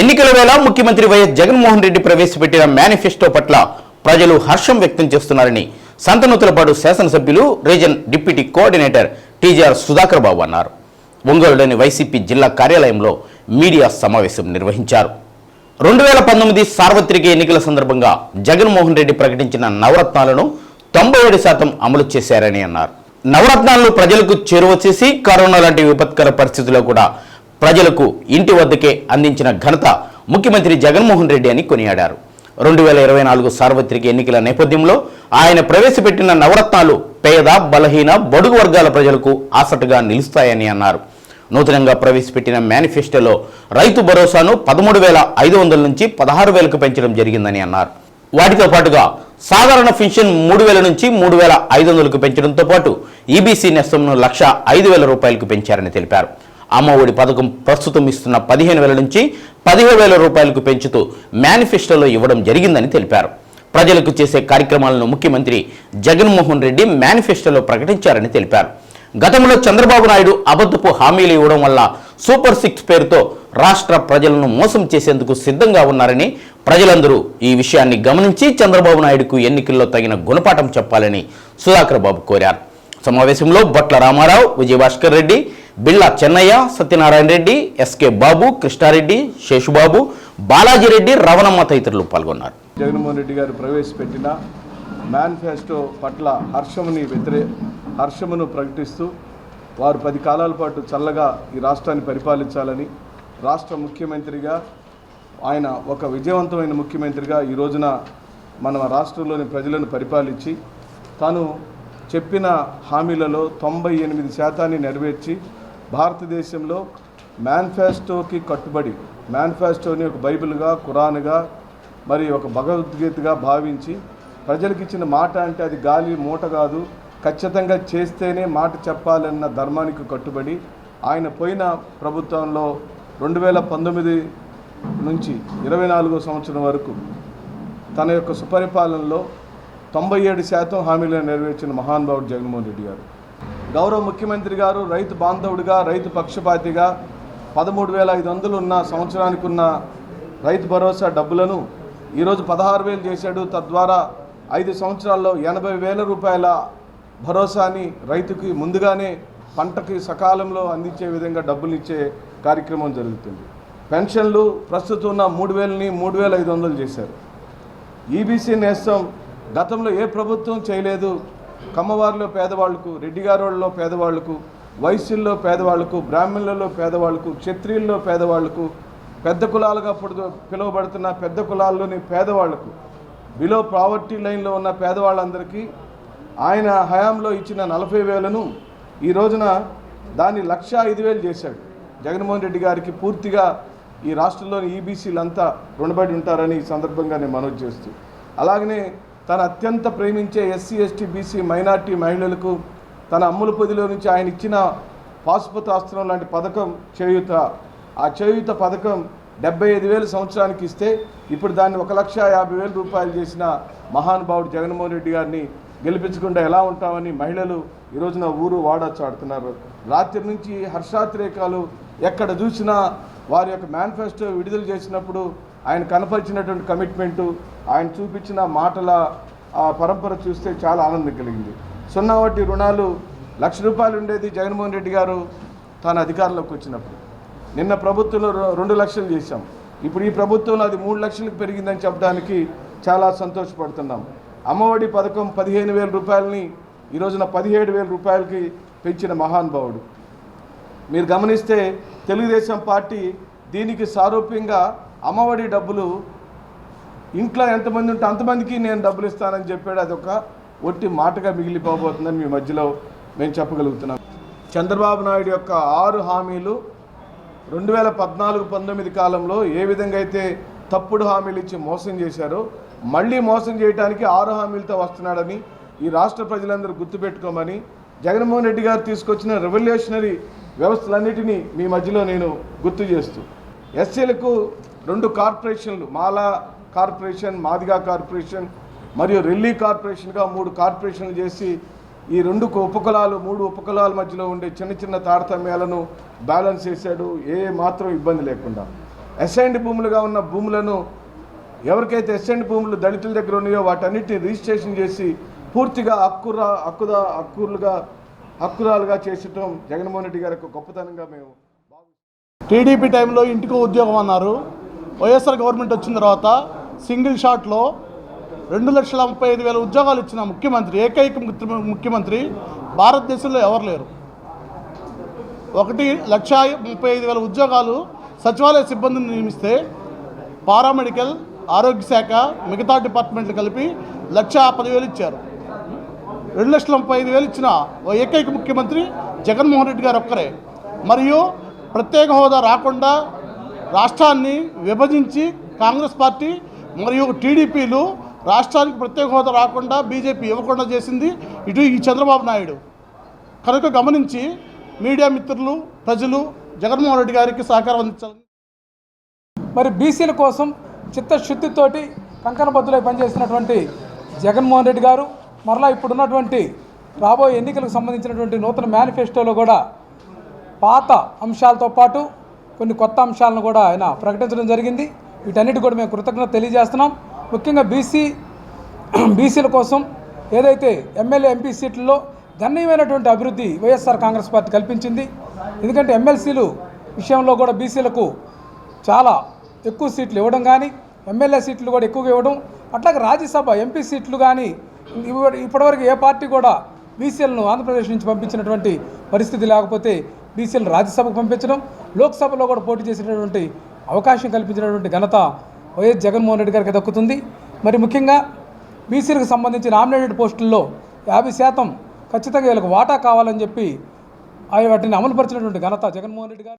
ఎన్నికల వేళ ముఖ్యమంత్రి వైఎస్ జగన్మోహన్ రెడ్డి ప్రవేశపెట్టిన మేనిఫెస్టో పట్ల ప్రజలు హర్షం వ్యక్తం చేస్తున్నారని సంతనూతులపాడు శాసనసభ్యులు region deputy coordinator T G R Sudhakar Babu అన్నారు. ఒంగోలులోని వైసీపీ జిల్లా కార్యాలయంలో మీడియా సమావేశం నిర్వహించారు. రెండు వేల పంతొమ్మిది సార్వత్రిక ఎన్నికల సందర్భంగా జగన్మోహన్ రెడ్డి ప్రకటించిన నవరత్నాలను తొంభై ఏడు శాతం అమలు చేశారని అన్నారు. నవరత్నాలను ప్రజలకు చేరువ చేసి కరోనా లాంటి విపత్కర పరిస్థితుల్లో కూడా ప్రజలకు ఇంటి వద్దకే అందించిన ఘనత ముఖ్యమంత్రి జగన్మోహన్ రెడ్డి అని కొనియాడారు. రెండు వేల ఇరవై నాలుగు సార్వత్రిక ఎన్నికల నేపథ్యంలో ఆయన ప్రవేశపెట్టిన నవరత్నాలు పేద బలహీన బడుగు వర్గాల ప్రజలకు ఆసటగా నిలుస్తాయని అన్నారు. నూతనంగా ప్రవేశపెట్టిన మేనిఫెస్టోలో రైతు భరోసాను పదమూడు వేల ఐదు వందల నుంచి పదహారు వేలకు పెంచడం జరిగిందని అన్నారు. వాటితో పాటుగా సాధారణ పెన్షన్ మూడు వేల నుంచి మూడు వేల ఐదు వందలకు పెంచడంతో పాటు ఈబీసీ నెస్తంను లక్ష ఐదు వేల రూపాయలకు పెంచారని తెలిపారు. అమ్మ ఒడి పథకం ప్రస్తుతం ఇస్తున్న పదిహేను వేల నుంచి పదిహేడు వేల రూపాయలకు పెంచుతూ మేనిఫెస్టోలో ఇవ్వడం జరిగిందని తెలిపారు. ప్రజలకు చేసే కార్యక్రమాలను ముఖ్యమంత్రి జగన్మోహన్ రెడ్డి మేనిఫెస్టోలో ప్రకటించారని తెలిపారు. గతంలో చంద్రబాబు నాయుడు అబద్ధపు హామీలు ఇవ్వడం వల్ల సూపర్ సిక్స్ పేరుతో రాష్ట్ర ప్రజలను మోసం చేసేందుకు సిద్ధంగా ఉన్నారని ప్రజలందరూ ఈ విషయాన్ని గమనించి చంద్రబాబు నాయుడుకు ఎన్నికల్లో తగిన గుణపాఠం చెప్పాలని సుధాకర్ బాబు కోరారు. సమావేశంలో బొట్ల రామారావు విజయభాస్కర్ రెడ్డి బిళ్ళ చెన్నయ్య సత్యనారాయణ రెడ్డి ఎస్కే బాబు కృష్ణారెడ్డి శేషుబాబు బాలాజీరెడ్డి రవణమ్మ తదితరులు పాల్గొన్నారు. జగన్మోహన్ రెడ్డి గారు ప్రవేశపెట్టిన మేనిఫెస్టో పట్ల హర్షముని వ్యతిరే హర్షమును ప్రకటిస్తూ వారు పది కాలాల పాటు చల్లగా ఈ రాష్ట్రాన్ని పరిపాలించాలని రాష్ట్ర ముఖ్యమంత్రిగా ఆయన ఒక విజయవంతమైన ముఖ్యమంత్రిగా ఈ రోజున మన రాష్ట్రంలోని ప్రజలను పరిపాలించి తాను చెప్పిన హామీలలో తొంభై ఎనిమిది శాతాన్ని నెరవేర్చి భారతదేశంలో మేనిఫెస్టోకి కట్టుబడి మేనిఫెస్టోని ఒక బైబిల్గా ఖురాన్గా మరి ఒక భగవద్గీతగా భావించి ప్రజలకు ఇచ్చిన మాట అంటే అది గాలి మూట కాదు. ఖచ్చితంగా చేస్తేనే మాట చెప్పాలన్న ధర్మానికి కట్టుబడి ఆయన పోయిన ప్రభుత్వంలో రెండు వేల పంతొమ్మిది నుంచి ఇరవై నాలుగో సంవత్సరం వరకు తన యొక్క సుపరిపాలనలో తొంభై ఏడు శాతం హామీలను నెరవేర్చిన మహానుభావుడు జగన్మోహన్ రెడ్డి గారు. గౌరవ ముఖ్యమంత్రి గారు రైతు బాంధవుడిగా రైతు పక్షపాతిగా పదమూడు వేల ఐదు వందలు ఉన్న సంవత్సరానికి ఉన్న రైతు భరోసా డబ్బులను ఈరోజు పదహారు వేలు చేశాడు. తద్వారా ఐదు సంవత్సరాల్లో ఎనభై వేల రూపాయల భరోసాని రైతుకి ముందుగానే పంటకి సకాలంలో అందించే విధంగా డబ్బులు ఇచ్చే కార్యక్రమం జరుగుతుంది. పెన్షన్లు ప్రస్తుతం ఉన్న మూడు వేలని మూడు వేల ఐదు వందలు చేశారు. ఈబీసీ నేస్తం గతంలో ఏ ప్రభుత్వం చేయలేదు. కమ్మవారిలో పేదవాళ్ళకు రెడ్డి గారోళ్ళలో పేదవాళ్ళకు వైశ్యుల్లో పేదవాళ్ళకు బ్రాహ్మణులలో పేదవాళ్ళకు క్షత్రియుల్లో పేదవాళ్ళకు పెద్ద కులాలుగా పుడు పిలువబడుతున్న పెద్ద కులాల్లోని పేదవాళ్ళకు బిలో ప్రావర్టీ లైన్లో ఉన్న పేదవాళ్ళందరికీ ఆయన హయాంలో ఇచ్చిన నలభై వేలను ఈ రోజున దాన్ని లక్ష ఐదు వేలు చేశాడు. జగన్మోహన్ రెడ్డి గారికి పూర్తిగా ఈ రాష్ట్రంలోని ఈబీసీలంతా రుణపడి ఉంటారని ఈ సందర్భంగా నేను మనవి చేస్తూ అలాగనే తను అత్యంత ప్రేమించే ఎస్సీ ఎస్టీ బీసీ మైనార్టీ మహిళలకు తన అమ్ముల పొదిలో నుంచి ఆయన ఇచ్చిన పాశుపతాస్త్రం లాంటి పథకం చేయూత ఆ చేయూత పథకం డెబ్బై ఐదు వేలు సంవత్సరానికి ఇస్తే ఇప్పుడు దాన్ని ఒక లక్ష యాభై వేల రూపాయలు చేసిన మహానుభావుడు జగన్మోహన్ రెడ్డి గారిని గెలిపించకుండా ఎలా ఉంటామని మహిళలు ఈ రోజున ఊరు వాడ చాడుతున్నారు రాత్రి నుంచి హర్షాతిరేకాలు ఎక్కడ చూసినా వారి యొక్క మేనిఫెస్టో విడుదల చేసినప్పుడు ఆయన కనపరిచినటువంటి కమిట్మెంటు ఆయన చూపించిన మాటల పరంపర చూస్తే చాలా ఆనందం కలిగింది. సున్నా వడ్డీ రుణాలు లక్ష రూపాయలు ఉండేది జగన్మోహన్ రెడ్డి గారు తాను అధికారంలోకి వచ్చినప్పుడు. నిన్న ప్రభుత్వంలో రెండు లక్షలు చేశాం. ఇప్పుడు ఈ ప్రభుత్వంలో అది మూడు లక్షలకు పెరిగిందని చెప్పడానికి చాలా సంతోషపడుతున్నాం. అమ్మఒడి పథకం పదిహేను వేల రూపాయలని ఈ రోజున పదిహేడు వేల రూపాయలకి పెంచిన మహానుభావుడు మీరు గమనిస్తే తెలుగుదేశం పార్టీ దీనికి సారూప్యంగా అమ్మఒడి డబ్బులు ఇంట్లో ఎంతమంది ఉంటే అంతమందికి నేను డబ్బులు ఇస్తానని చెప్పాడు. అదొక ఒట్టి మాటగా మిగిలిపోబోతుందని మీ మధ్యలో మేము చెప్పగలుగుతున్నాం. చంద్రబాబు నాయుడు యొక్క ఆరు హామీలు రెండు వేల పద్నాలుగు పంతొమ్మిది కాలంలో ఏ విధంగా అయితే తప్పుడు హామీలు ఇచ్చి మోసం చేశారో మళ్ళీ మోసం చేయడానికి ఆరు హామీలతో వస్తున్నాడని ఈ రాష్ట్ర ప్రజలందరూ గుర్తుపెట్టుకోమని జగన్మోహన్ రెడ్డి గారు తీసుకొచ్చిన రెవల్యూషనరీ వ్యవస్థలన్నిటినీ మీ మధ్యలో నేను గుర్తు చేస్తూ. ఎస్సీలకు రెండు కార్పొరేషన్లు మాలా కార్పొరేషన్ మాదిగా కార్పొరేషన్ మరియు రెల్లీ కార్పొరేషన్గా మూడు కార్పొరేషన్లు చేసి ఈ రెండు ఉపకులాలు మూడు ఉపకులాల మధ్యలో ఉండే చిన్న చిన్న తారతమ్యాలను బ్యాలెన్స్ చేశాడు. ఏ మాత్రం ఇబ్బంది లేకుండా. అసైన్డ్ భూములుగా ఉన్న భూములను ఎవరికైతే అసైన్డ్ భూములు దళితుల దగ్గర ఉన్నాయో వాటన్నిటిని రిజిస్ట్రేషన్ చేసి పూర్తిగా హక్కురా హక్కుదా హక్కులుగా హక్కురాలుగా చేసటం జగన్మోహన్ రెడ్డి గారి యొక్క గొప్పతనంగా మేము టీడీపీ టైంలో ఇంటికి ఉద్యోగం అన్నారు. వైఎస్ఆర్ గవర్నమెంట్ వచ్చిన తర్వాత సింగిల్ షాట్లో రెండు లక్షల ముప్పై ఐదు వేల ఉద్యోగాలు ఇచ్చిన ముఖ్యమంత్రి ఏకైక ముఖ్య- ముఖ్యమంత్రి భారతదేశంలో ఎవరు లేరు. ఒకటి లక్ష ముప్పై ఐదు వేల ఉద్యోగాలు సచివాలయ సిబ్బందిని నియమిస్తే పారామెడికల్ ఆరోగ్య శాఖ మిగతా డిపార్ట్మెంట్లు కలిపి లక్ష పదివేలు ఇచ్చారు. రెండు లక్షల ముప్పై ఐదు వేలు ఇచ్చిన ఓ ఏకైక ముఖ్యమంత్రి జగన్మోహన్ రెడ్డి గారు ఒక్కరే. మరియు ప్రత్యేక హోదా రాకుండా రాష్ట్రాన్ని విభజించి కాంగ్రెస్ పార్టీ మరియు టీడీపీలు రాష్ట్రానికి ప్రత్యేక హోదా రాకుండా బీజేపీ ఇవ్వకుండా చేసింది ఇటు ఈ చంద్రబాబు నాయుడు. కనుక గమనించి మీడియా మిత్రులు ప్రజలు జగన్మోహన్ రెడ్డి గారికి సహకారం అందించాలి మరి బీసీల కోసం చిత్తశుద్ధితోటి కంకణబద్దులై పనిచేసినటువంటి జగన్మోహన్ రెడ్డి గారు మరలా ఇప్పుడున్నటువంటి రాబోయే ఎన్నికలకు సంబంధించినటువంటి నూతన మేనిఫెస్టోలో కూడా పాత అంశాలతో పాటు కొన్ని కొత్త అంశాలను కూడా ఆయన ప్రకటించడం జరిగింది. వీటన్నిటి కూడా మేము కృతజ్ఞత తెలియజేస్తున్నాం. ముఖ్యంగా బీసీ బీసీల కోసం ఏదైతే ఎమ్మెల్యే ఎంపీ సీట్లలో గణనీయమైనటువంటి అభివృద్ధి వైఎస్ఆర్ కాంగ్రెస్ పార్టీ కల్పించింది. ఎందుకంటే ఎమ్మెల్సీలు విషయంలో కూడా బీసీలకు చాలా ఎక్కువ సీట్లు ఇవ్వడం కానీ ఎమ్మెల్యే సీట్లు కూడా ఎక్కువగా ఇవ్వడం అట్లాగే రాజ్యసభ ఎంపీ సీట్లు కానీ ఇప్పటివరకు ఏ పార్టీ కూడా బీసీలను ఆంధ్రప్రదేశ్ నుంచి పంపించినటువంటి పరిస్థితి లేకపోతే బీసీలను రాజ్యసభకు పంపించడం లోక్సభలో కూడా పోటీ చేసినటువంటి అవకాశం కల్పించినటువంటి ఘనత వైఎస్ జగన్మోహన్ రెడ్డి గారికి దక్కుతుంది. మరి ముఖ్యంగా బీసీలకు సంబంధించి నామినేటెడ్ పోస్టుల్లో యాభై శాతం ఖచ్చితంగా వీళ్ళకి వాటా కావాలని చెప్పి ఆయన వాటిని అమలుపరిచినటువంటి ఘనత జగన్మోహన్ రెడ్డి గారు